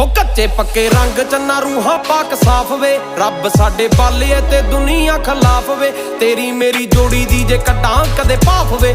ਹੋ ਕੱਚੇ ਪੱਕੇ ਰੰਗ ਚੰਨਾ ਰੂਹਾਂ ਪਾਕ ਸਾਫ਼ ਵੇ। ਰੱਬ ਸਾਡੇ ਬਾਲੇ ਤੇ ਦੁਨੀਆ ਖਲਾਫ ਵੇ। ਤੇਰੀ ਮੇਰੀ ਜੋੜੀ ਦੀ ਜੇ ਕੱਢਾਂ ਕਦੇ ਭਾਫ ਵੇ।